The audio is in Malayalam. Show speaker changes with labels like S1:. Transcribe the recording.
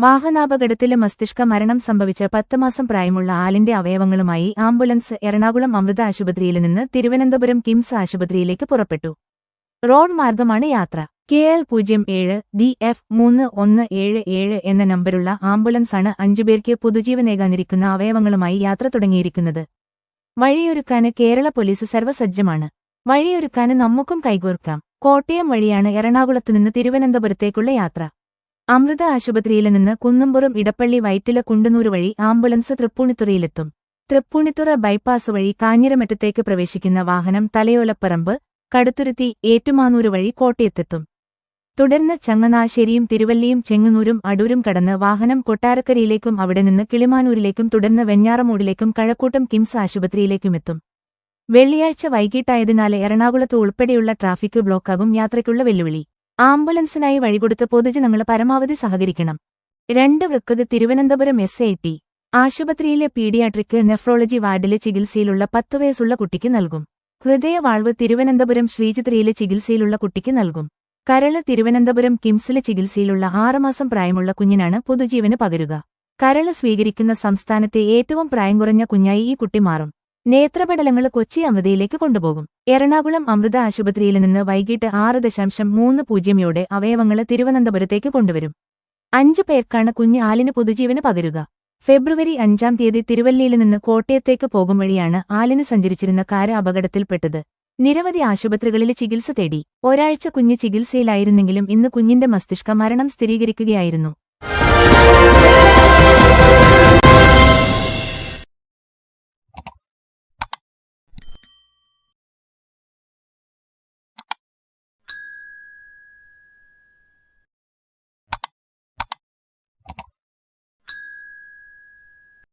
S1: വാഹനാപകടത്തിൽ മസ്തിഷ്ക മരണം സംഭവിച്ച പത്ത് മാസം പ്രായമുള്ള ആലിന്റെ അവയവങ്ങളുമായി ആംബുലൻസ് എറണാകുളം അമൃത ആശുപത്രിയിൽ നിന്ന് തിരുവനന്തപുരം കിംസ് ആശുപത്രിയിലേക്ക് പുറപ്പെട്ടു. റോഡ് മാർഗമാണ് യാത്ര. കെ എൽ പൂജ്യം ഏഴ് ഡി എഫ് മൂന്ന് ഒന്ന് ഏഴ് ഏഴ് എന്ന നമ്പരുള്ള ആംബുലൻസാണ് അഞ്ചുപേർക്ക് പുതുജീവനേകാനിരിക്കുന്ന അവയവങ്ങളുമായി യാത്ര തുടങ്ങിയിരിക്കുന്നത്. വഴിയൊരുക്കാന് കേരള പോലീസ് സർവസജ്ജമാണ്. വഴിയൊരുക്കാന് നമുക്കും കൈകോർക്കാം. കോട്ടയം വഴിയാണ് എറണാകുളത്തുനിന്ന് തിരുവനന്തപുരത്തേക്കുള്ള യാത്ര. അമൃത ആശുപത്രിയിൽ നിന്ന് കുന്നമ്പുറം ഇടപ്പള്ളി വൈറ്റില കുണ്ടനൂര് വഴി ആംബുലൻസ് തൃപ്പൂണിത്തുറയിലെത്തും. തൃപ്പൂണിത്തുറ ബൈപ്പാസ് വഴി കാഞ്ഞിരമറ്റത്തേക്ക് പ്രവേശിക്കുന്ന വാഹനം തലയോലപ്പറമ്പ് കടുത്തുരുത്തി ഏറ്റുമാനൂര് വഴി കോട്ടയത്തെത്തും. തുടർന്ന് ചങ്ങനാശ്ശേരിയും തിരുവല്ലിയും ചെങ്ങന്നൂരും അടൂരും കടന്ന് വാഹനം കൊട്ടാരക്കരയിലേക്കും അവിടെ നിന്ന് കിളിമാനൂരിലേക്കും തുടർന്ന് വെഞ്ഞാറമൂടിലേക്കും കഴക്കൂട്ടം കിംസ് ആശുപത്രിയിലേക്കുമെത്തും വെള്ളിയാഴ്ച വൈകിട്ടായതിനാല് എറണാകുളത്ത് ഉൾപ്പെടെയുള്ള ട്രാഫിക് ബ്ലോക്കാകും യാത്രയ്ക്കുള്ള വെല്ലുവിളി. ആംബുലൻസിനായി വഴികൊടുത്ത പൊതുജനങ്ങൾ പരമാവധി സഹകരിക്കണം. രണ്ട് വൃക്കത് തിരുവനന്തപുരം എസ് ഐ ടി ആശുപത്രിയിലെ പീഡിയാട്രിക് നെഫ്രോളജി വാർഡിലെ ചികിത്സയിലുള്ള പത്തു വയസ്സുള്ള കുട്ടിക്ക് നൽകും. ഹൃദയവാൾവ് തിരുവനന്തപുരം ശ്രീചിത്രയിലെ ചികിത്സയിലുള്ള കുട്ടിക്ക് നൽകും. കരൾ തിരുവനന്തപുരം കിംസിലെ ചികിത്സയിലുള്ള ആറുമാസം പ്രായമുള്ള കുഞ്ഞിനാണ് പൊതുജീവന് പകരുക. കരൾ സ്വീകരിക്കുന്ന സംസ്ഥാനത്തെ ഏറ്റവും പ്രായം കുറഞ്ഞ കുഞ്ഞായി ഈ കുട്ടി മാറും. നേത്രപടലങ്ങൾ കൊച്ചി അമൃതയിലേക്ക് കൊണ്ടുപോകും. എറണാകുളം അമൃത ആശുപത്രിയിൽ നിന്ന് വൈകിട്ട് ആറ് ദശാംശം മൂന്ന് പൂജ്യമയോടെ അവയവങ്ങൾ തിരുവനന്തപുരത്തേക്ക് കൊണ്ടുവരും. അഞ്ചു പേർക്കാണ് കുഞ്ഞ് ആലിന് പൊതുജീവന് പകരുക. ഫെബ്രുവരി അഞ്ചാം തീയതി തിരുവല്ലയിൽ നിന്ന് കോട്ടയത്തേക്ക് പോകും വഴിയാണ് ആലിന് സഞ്ചരിച്ചിരുന്ന കാര് അപകടത്തിൽപ്പെട്ടത്. നിരവധി ആശുപത്രികളിൽ ചികിത്സ തേടി. ഒരാഴ്ച കുഞ്ഞ് ചികിത്സയിലായിരുന്നെങ്കിലും ഇന്ന് കുഞ്ഞിന്റെ മസ്തിഷ്ക മരണം സ്ഥിരീകരിക്കുകയായിരുന്നു.